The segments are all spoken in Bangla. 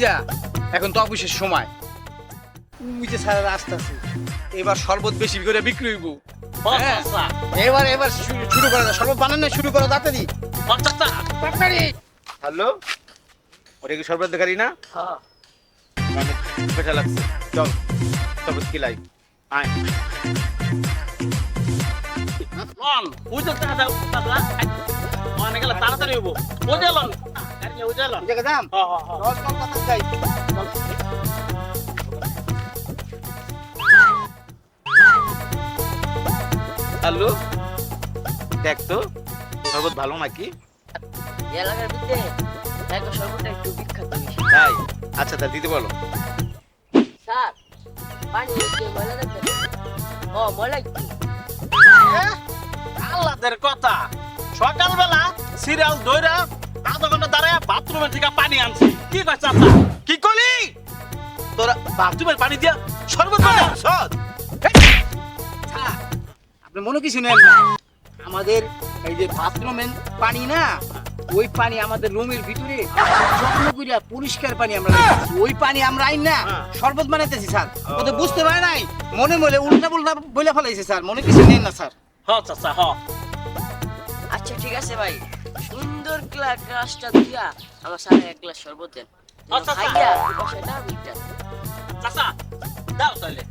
ভাতিজা এখন তো অফিসের সময়। ওই যে সারা রাস্তা আছে এবার শরবত বেশি করে বিক্রি হইব। হ্যাঁ। এবার এবার শু- শুরু করা যায়। শরবত বানানো শুরু করো তাড়াতাড়ি। তাড়াতাড়ি। হ্যালো? ওটা কি শরবত দেখারি না? পেটা লাগছে। চল শরবত আয়। দাও পাতলা মানে গেল তাড়াতাড়ি হইব। উজলন আরে হ্যাঁ হ্যাঁ হ্যাঁ হ্যালো দেখ তো? শরবত ভালো নাকি? এলাকার ভিতরে একটু বিখ্যাত তাই? আচ্ছা তা দিতে বলো। স্যার পানি ময়লা দেখতে ও ময়লা আল্লাহদের কথা। সকালবেলা সিরিয়াল দইরা দাঁড়ায় বাথরুমে থেকে পানি আনছি। কি কয় চাচা কি করলি তোরা বাথরুমের পানি দিয়া শরবত বানা সদ আপনি মনে কিছু নেন না। আমাদের এই যে বাথরুমের পানি না ওই পানি আমাদের রুমের ভিতরে যত্ন করিয়া পরিষ্কার পানি আমরা ওই পানি আমরা আইন না হ্যাঁ। শরবত বানাইতেছি স্যার। ওদের বুঝতে পারে নাই মনে মনে উল্টা পুল্টা বলে ফেলাইছে স্যার। মনে কিছু নেন না স্যার। হ চাচা হ। আচ্ছা ঠিক আছে ভাই। সুন্দর গ্লা- গ্লাসটা দিয়া আমার স্যার এক গ্লাস শরবত দেন। আচ্ছা, আচ্ছা। খাইয়া বসাটা মিটটা চাচা দাও তাহলে।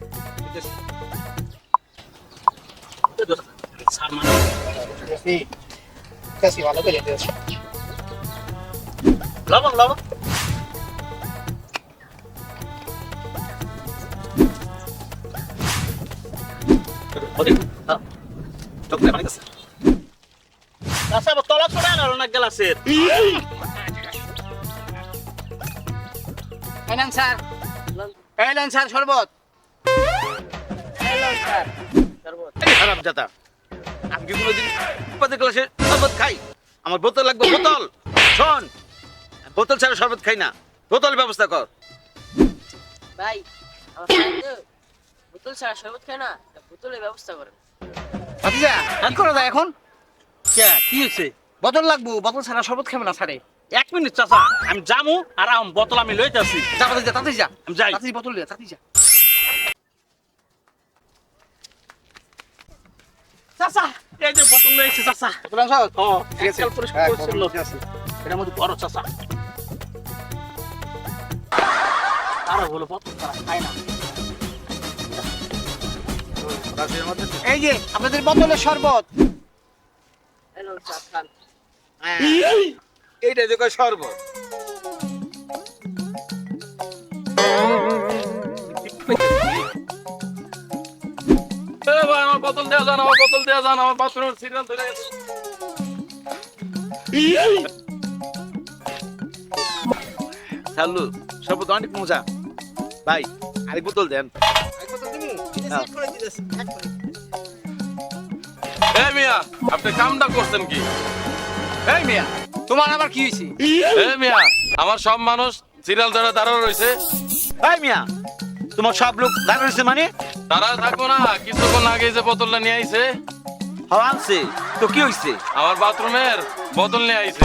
মানে ভালো করে লবণ আবার তলা ছড়া আলো না গ্লাসের। এলেন স্যার এলেন স্যার। শরবত এলেন স্যার শরবত। এই খারাপ জাতা আমি কি কোনোদিন উপাতে গ্লাসে শরবত খাই? আমার বোতল লাগবে বোতল। শোন বোতল ছাড়া শরবত খাই না। বোতল ব্যবস্থা কর। ভাই বোতল ছাড়া শরবত খায় না বোতলের ব্যবস্থা করেন। ভাতিজা কি করা যায় এখন? কে কি হয়েছে? বোতল লাগবো বোতল ছাড়া শরবত খাবে না ছাড়ে। এক মিনিট চাচা আমি যামু আর আম বোতল আমি লইতেছি। যা ভাতিজা তাতে যা। আমি যাই। তাড়াতাড়ি বোতল লিয়া তাড়াতাড়ি যা। চাচা এই যে বোতল লইছে চাচা। বোতল আনছো? ও ঠিক আছে। পরিষ্কার করছিল ঠিক মধ্যে বড় চাচা। আরও বলো বোতল ছাড়া খায় না। এই যে আপনাদের বোতলের শরবত। হ্যালো এইটা দেখো শরবত। আমার বোতল দেওয়া যান আমার বোতল দেওয়া যান আমার বাথরুমের সিরিয়াল ধরে চালু শরবত অনেক মজা। ভাই আরেক বোতল দেন। হ্যাঁ। মিয়া আপনি কামটা করছেন কি? এই মিয়া তোমার আবার কি হয়েছে এই মিয়া আমার সব মানুষ সিরিয়াল ধরে দাঁড়ানো রয়েছে এই মিয়া তোমার সব লোক রয়েছে মানে? তারা থাকব না কিছুক্ষণ আগে যে বোতলটা নিয়ে আইছে। আনছে। তো কি আমার বাথরুমের বোতল নিয়ে আইছে।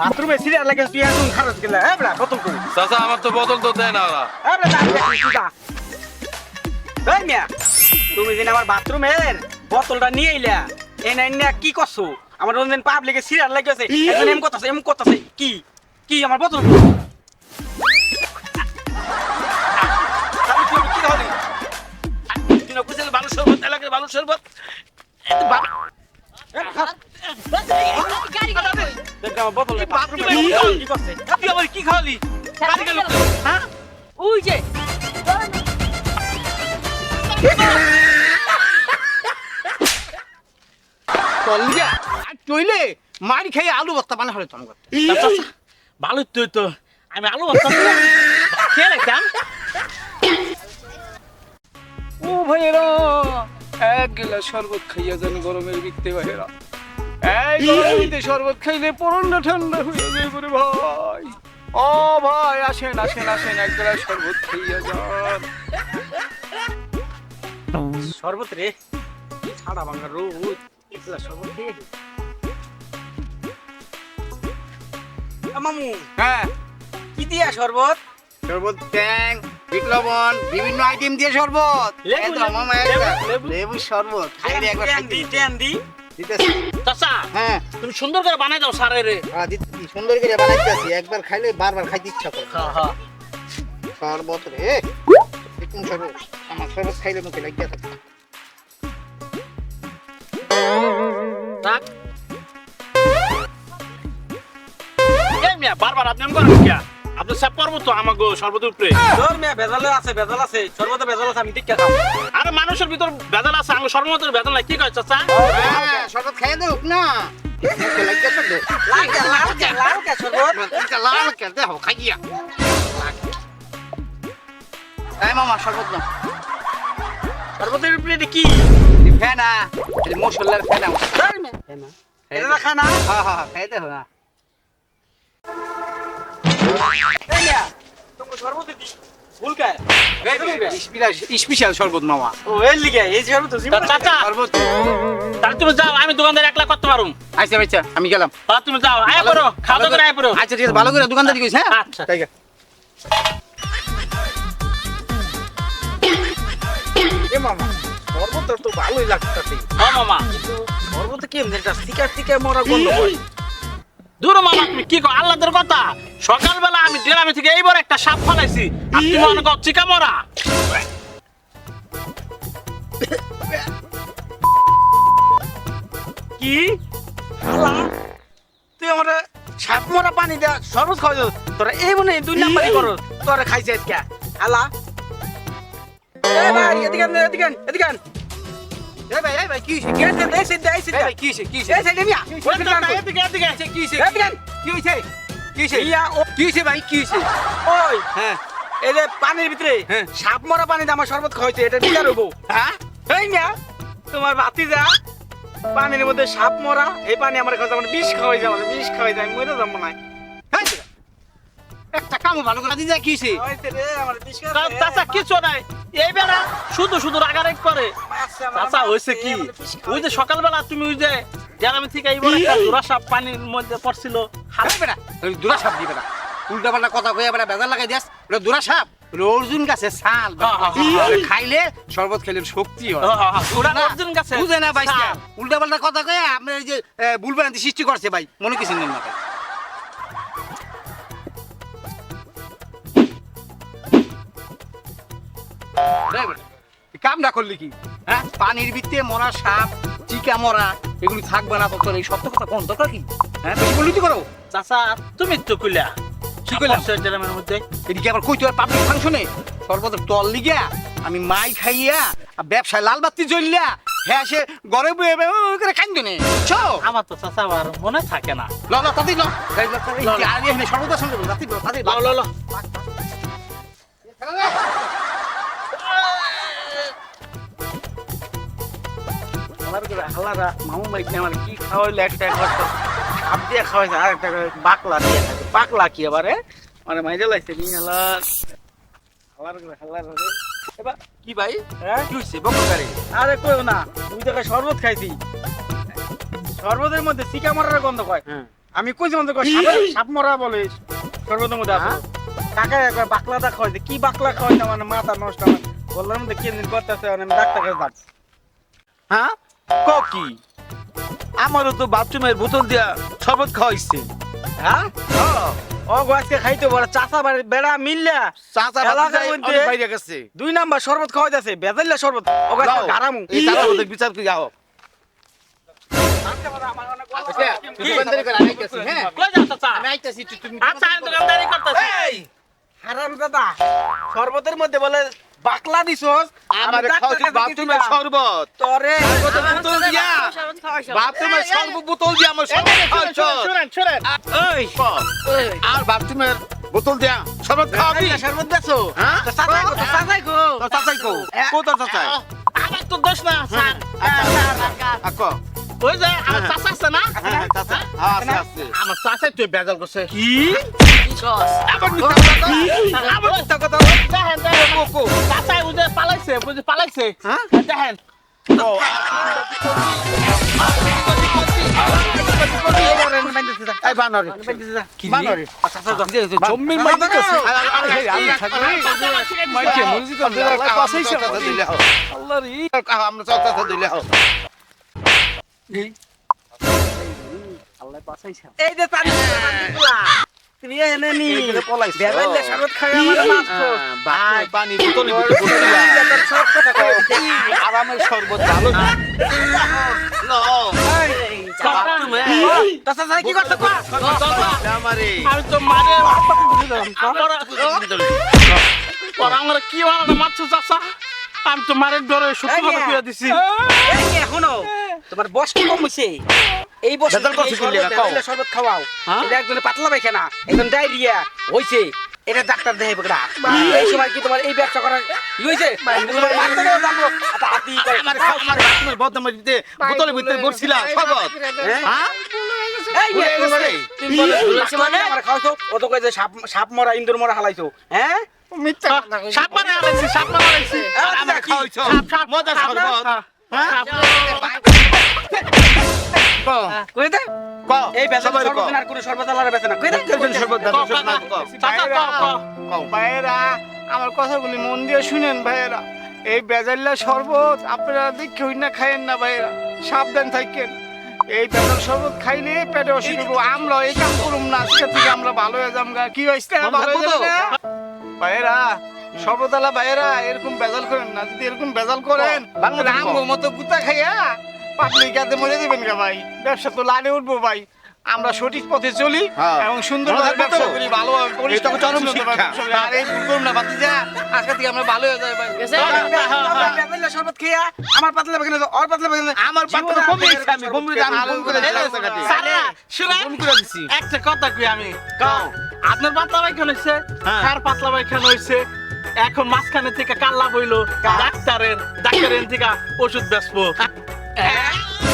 বাথরুমে সিরিয়াল লাগে তুই এখন খারাপ গেলে হ্যাঁ বোতল কই চাচা আমার তো বোতল তো দেয় না ওরা। হ্যাঁ মিয়া তুমি যেন আমার বাথরুমের বোতলটা নিয়ে আইলা। এই নাই না কি করছ? আমার রঞ্জন পাবলিকে সিরিয়াল লাগিয়েছে। এখন এম কথা এম কথা কি? কি আমার বোতল কুচেল ভালো শরবত এলাকার ভালো শরবত। কি খাওয়ালি? হ্যাঁ? ওই যে। চলিয়া আর চইলে মারি খেয়ে আলু বস্তা বানা হলে তোমার ভালো তুই তো আমি আলু ভর্তা দিয়ে খেয়ে রাখতাম ও ভাইয়েরা এক গিলাস শরবত খাইয়া যান গরমের বিকতে ভাইয়েরা। এই গরমিতে শরবত খাইলে পরনটা ঠান্ডা হয়ে যায় পরে ভাই। ও ভাই আসেন আসেন আসেন এক গ্লাস শরবত খাইয়া যান। শরবত রে ছাড়া ভাঙা রোদ এগুলা শরবত খেয়ে মামু। হ্যাঁ। কি দিয়া শরবত? শরবত ট্যাং বিট লবণ বিভিন্ন আইটেম দিয়ে শরবত। লেবু, শরবত। খাইলে একবার টেন দি টেন দি। চাচা হ্যাঁ। তুমি সুন্দর করে বানাই দাও সারে রে। হ্যাঁ দিতেছি। সুন্দর করে বানাইতেছি। একবার খাইলে বারবার খাইতে ইচ্ছা করে। হ্যাঁ হ্যাঁ। শরবত রে কোন শরবত? আমার শরবত খাইলে মুখে লাগিয়ে থাকে। থাক মিয়া বারবার আপনি এমন করেন কিয়া আপনি সব পারব তো আমাকে সর্বত উপরে। তোর মেয়ে ভেজালে আছে ভেজাল আছে শরবতে ভেজাল আছে আমি টিকা খাও আরে মানুষের ভিতর বেদাল আছে আমার সর্বমতের বেদাল নাই কি কয় চাচা? হ্যাঁ শরবত খাইয়ে দেব না। লাল কে? ফেনা। মশলার ফেনা এটা খানা? হ্যাঁ হ্যাঁ খাইতে হবে না। শরবতে স্পেশাল মামা। ও এর লিগে এই শরবত চাচা শরবত। তাহলে তুমি যাও আমি দোকানদার একলা করতে পারুম। আচ্ছা আচ্ছা আমি গেলাম। তাহলে তুমি যাও আয় করো খাওয়া করে আয় করো আচ্ছা ঠিক আছে ভালো করে দোকানদারি করিস হ্যাঁ? আচ্ছা। ঠিক আছে এ মামা। শরবত তো ভালোই লাগতাছে। হ্যাঁ মামা শরবতে কি এমনি? টিকা টিকা মরা গন্ধ হয়। দূর মামা তুমি কি কো আল্লাহদের কথা। সকালবেলা আমি ডেরামি থেকে এইবার একটা সাপ ফালাইছি। আর তুমি মনে কর চিকা মরা। কি? হালা তুই আমার সাপ মরা পানি দেয়া শরবত খাওয়া যাও তোরা এই মনে দুই নাম্বারই করো। তোরা খাইছে আজকে। হালা এদিকে এদিকে এদিকে পানির ভিতরে হ্যাঁ। সাপ মরা পানি আমার শরবত খাওয়াইছে এটা বিচার হব হ্যাঁ? তোমার বাতি যা পানির মধ্যে সাপ মরা এই পানি আমার খাওয়া আমার বিষ খাওয়াই যায় আমার বিষ খাওয়াই যায় মরে যাব না। এই যে, একটা কাম ভালো করে দিন কি খাওয়াইছে রে, আমার বিষ কিছু নাই। এই বেলা শুধু শুধু রাগারাগ করে। মারছে চাচা হয়েছে কি? ওই যে সকালবেলা তুমি ওই যে গ্রামে থেকে সাপ পানির মধ্যে পড়ছিল। হারাই বেটা ওই দুরা সাপ দিবে না। উল্টা পাল্টা কথা কইয়া বেটা বেজার লাগাই দিয়াস ওটা দুরা সাপ অর্জুন গাছে ছাল। ওটা খাইলে শরবত খেলে শক্তি হয়। অর্জুন গাছে বুঝে না ভাই উল্টা পাল্টা কথা কয়ে আপনার এই যে ভুল সৃষ্টি করছে ভাই। মনে কিছু নেন না ভাই। বেটা, এই করলি কি? হ্যাঁ? পানির ভিতরে মরা সাপ চিকা মরা এগুলি থাকবে না তোর এই সত্য কথা কোন? দরকার কি? হ্যাঁ? বেশি বললি তো করো? চাচা তুমি তো কইলা। কি কইলাম? কি গ্রামের মধ্যে। এদিকে আবার কইতে হয় পাবলিক ফাংশনে সর্বদা তল লিগা আমি মাই খাইয়া আর ব্যবসায় লাল বাতি জ্বললিয়া হ্যাঁ সে ঘরে বয়ে করে কান্দ নে। ছো আমার তো চাচা আর মনে থাকে না। ল ল তাতি ল। আর এখানে সর্বদা সঙ্গে তাতি ল তাতি ল। ল ল করে হালারা মামু মাইক আমার কি খাওয়াইলো একটা একবার তো। সাপ দিয়ে খাওয়াইছে আর একটা বাকলা দিয়ে। বাকলা কি আবার মানে মাইজে লাইছে নি হালার হালার করে হালার এবার কি ভাই? হ্যাঁ? কি হইছে বকরগাড়ি আরে কইও না তুই দেখে শরবত খাইছি। শরবতের মধ্যে চিকা মরার গন্ধ কয় হ্যাঁ। আমি কইছি মধ্যে কয় সাপ- সাপ মরা বলে শরবতের মধ্যে আছে। হ্যাঁ? কাকা একবার বাকলাটা খাওয়াইছে কি বাকলা খাওয়াইছে মানে মাথা নষ্ট আমার বললাম মধ্যে কেন করতেছে আমি ডাক্তার কাছে হ্যাঁ? ক কি আমারও তো বাথরুমের বোতল দিয়া শরবত খাওয়াইছে। হ্যাঁ? ও আজকে খাইতে বড় চাচা বাড়ি বেড়া মিললা। চাচা এলাকার বাতিজাই মধ্যে- বাইরে গেছে। দুই নাম্বার শরবত খাওয়াইতেছে শরবত। ও গারামু এই তারা ওদের বিচার যাও। আচ্ছা আইতাছি হ্যাঁ? কই যাও আচ্ছা শরবতের মধ্যে বলে বাকলা দিছস? আমার খাওয়াইছে বাথরুমের শরবত। তোরে। বোতল দিয়া বাথরুমের শরবত বোতল দিয়া আমার শরবত শুনেন শুনেন এই আর বাথরুমের বোতল দিয়া শরবত খাওয়াবি? শরবত দেছো? হ্যাঁ? তো চাচাই কো তো চাচাই কো। চাচাই কো? কো তোর চাচাই? আমার তো দোষ না স্যার। আকো ওই যে আমার চাচা আছে না? হ্যাঁ হ্যাঁ, চাচা। হ্যাঁ আছে আছে। আমার চাচাই তুই বেজাল করছে। কি? পালাইছে বুঝে পালাইছে হ্যাঁ? দেখেন এই যে পানি তুমি এনে নি। পলাইছে। বেলাইলে শরবত খাই আমার মারছো। ভাই পানি বোতলে ভিতরে সব কথা কই আরামের শরবত ভালো না? চাচা চাচা কি করতে আমি তো মারে আমার কি মারছো চাচা? আমি তো মারের ডরে সত্যি কথা দিছি। এখনও তোমার বয়স কি কম হইছে। এই শরবত খাওয়াও। হ্যাঁ? এটা একজনে পাতলা পায়খানা একজন ডায়রিয়া। হইছে এটা ডাক্তার দেখাই বকড়া এই সময় কি তোমার এই ব্যবসা করার কি হইছে? আচ্ছা করে। আমার বদনামের ভিতরে শরবত? হ্যাঁ? সাপ সাপ মরা ইন্দুর মরা হালাইছো। হ্যাঁ? সাপ আমার খাওয়াইছ। মজা শরবত। কই দে ক এই বেচা আর কোনো বেচা না। কই দে আমার কথাগুলি মন দিয়ে শুনেন ভাইয়েরা। এই বেজাল্লা শরবত আপনারা দেখে না না ভাইয়েরা। সাবধান থাকেন। এই বেজাল শরবত খাইলে পেটে অসুখ হব আমরা এই কাম করুম না আজকে থেকে আমরা ভালো হয়ে যাম গা কি হয়েছে? হয়ে? ভাইয়েরা সর্বতালা ভাইয়েরা এরকম বেজাল করেন না। যদি এরকম বেজাল করেন আমগো মতো গুতা খাইয়া পাবলিক কাতে মরে দেবেন গা ভাই। ব্যবসা তো লালে উঠবো ভাই। আমরা সঠিক পথে চলি হ্যাঁ। এবং সুন্দর ভালো ব্যবসা করি শিক্ষা। আর এই করুন না ভাতিজা আজকে থেকে আমরা ভালো হয়ে যাই ভাই। শরবত খেয়া আমার পাতলা ওর পাতলা আমার পাত্র কমে গেছে আমি বমি আমি বমি করে শুনেন করে দিছি। একটা কথা কই আমি। কও। আপনার পাতলা পায়খানা হইছে? হ্যাঁ। কার পাতলা পায়খানা হইছে? এখন মাঝখানে থেকে কাল্লা বইলো ডাক্তারের ডাক্তারের থেকে ওষুধ Ah!